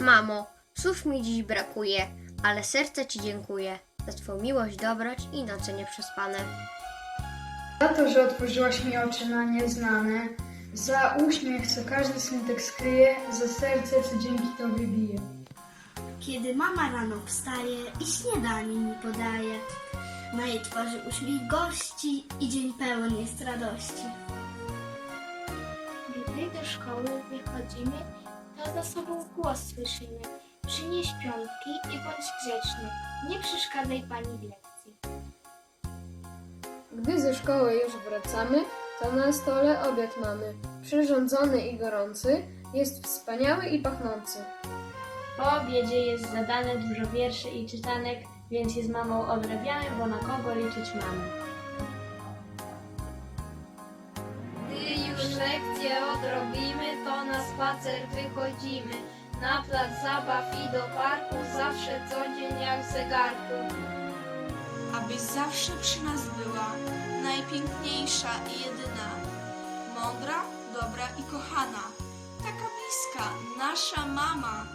Mamo, słów mi dziś brakuje, ale serce Ci dziękuję za Twą miłość, dobroć i noce nieprzespane. Za to, że otworzyłaś mi oczy na nieznane, za uśmiech, co każdy smutek skryje, za serce, co dzięki Tobie bije. Kiedy mama rano wstaje i śniadanie mi podaje, na jej twarzy uśmiech gości i dzień pełen jest radości. Gdy do szkoły wychodzimy, to za sobą głos słyszymy. Przynieś piątki i bądź grzeczny. Nie przeszkadzaj pani w lekcji. Gdy ze szkoły już wracamy, to na stole obiad mamy. Przyrządzony i gorący, jest wspaniały i pachnący. Po obiedzie jest zadane dużo wierszy i czytanek, więc je z mamą odrabiamy, bo na kogo liczyć mamy. Lekcje odrobimy, to na spacer wychodzimy. Na plac zabaw i do parku, zawsze co dzień jak zegarku. abyś zawsze przy nas była, najpiękniejsza i jedyna, mądra, dobra i kochana, taka bliska, nasza mama.